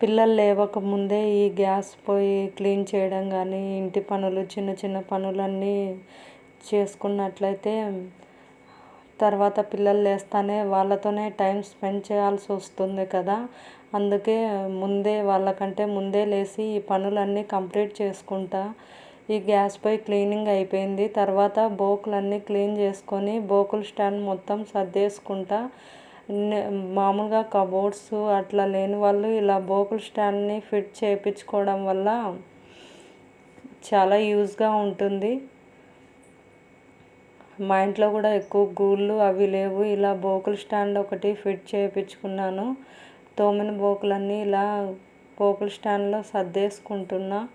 పిల్లలు లేవక ముందే ఈ గ్యాస్ పొయ్యి క్లీన్ చేయడం కానీ ఇంటి పనులు చిన్న చిన్న పనులన్నీ చేసుకున్నట్లయితే తర్వాత పిల్లలు లేస్తానే వాళ్ళతోనే టైం స్పెండ్ చేయాల్సి వస్తుంది కదా. అందుకే ముందే వాళ్ళకంటే ముందే లేచి ఈ పనులన్నీ కంప్లీట్ చేసుకుంటా. ఈ గ్యాస్ పొయ్యి క్లీనింగ్ అయిపోయింది. తర్వాత బోకులన్నీ క్లీన్ చేసుకొని బోకుల స్టాండ్ మొత్తం సర్దేసుకుంటా. మామూలుగా కబోర్డ్స్ అట్లా లేని వాళ్ళు ఇలా బోకుల స్టాండ్ని ఫిట్ చేయించుకోవడం వల్ల చాలా యూజ్గా ఉంటుంది. మా ఇంట్లో కూడా ఎక్కువ గూళ్ళు అవి లేవు. ఇలా బోకుల స్టాండ్ ఒకటి ఫిట్ చేయించుకున్నాను. తోమిన బోకులన్నీ ఇలా బోకుల స్టాండ్లో సర్దేసుకుంటున్నా.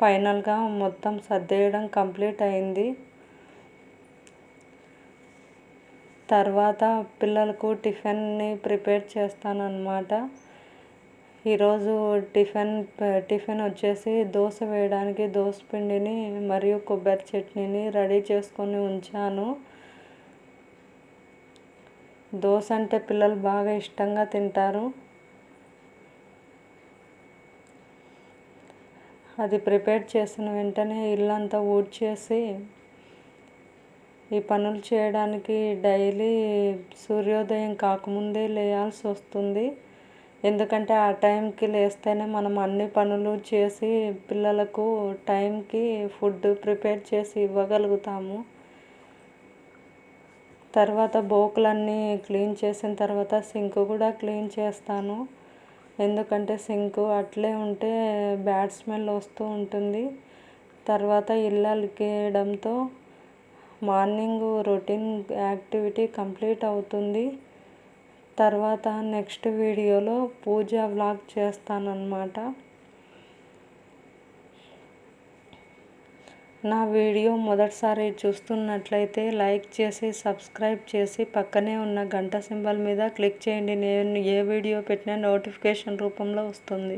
ఫైనల్గా మొత్తం సర్దేయడం కంప్లీట్ అయింది. తర్వాత పిల్లలకు టిఫిన్ని ప్రిపేర్ చేస్తాను అన్నమాట ఈరోజు టిఫిన్ టిఫిన్ వచ్చేసి దోశ వేయడానికి దోశ పిండిని మరియు కొబ్బరి చట్నీని రెడీ చేసుకొని ఉంచాను. దోశ అంటే పిల్లలు బాగా ఇష్టంగా తింటారు. అది ప్రిపేర్ చేసిన వెంటనే ఇల్లంతా ఊడ్చేసి ఈ పనులు చేయడానికి డైలీ సూర్యోదయం కాకముందే లేయాల్సి వస్తుంది. ఎందుకంటే ఆ టైంకి లేస్తేనే మనం అన్ని పనులు చేసి పిల్లలకు టైంకి ఫుడ్ ప్రిపేర్ చేసి ఇవ్వగలుగుతాము. తర్వాత బోకులన్నీ క్లీన్ చేసిన తర్వాత సింక్ కూడా క్లీన్ చేస్తాను. ఎందుకంటే సింక్ అట్లే ఉంటే బ్యాడ్ స్మెల్ వస్తూ ఉంటుంది. తర్వాత ఇల్లు అలికేయడంతో మార్నింగ్ రొటీన్ యాక్టివిటీ కంప్లీట్ అవుతుంది. తర్వాత నెక్స్ట్ వీడియోలో పూజ వ్లాగ్ చేస్తానన్నమాట. నా వీడియో మొదటిసారి చూస్తున్నట్లయితే లైక్ చేసి సబ్స్క్రైబ్ చేసి పక్కనే ఉన్న గంట సింబల్ మీద క్లిక్ చేయండి. నేను ఏ వీడియో పెట్టినా నోటిఫికేషన్ రూపంలో వస్తుంది.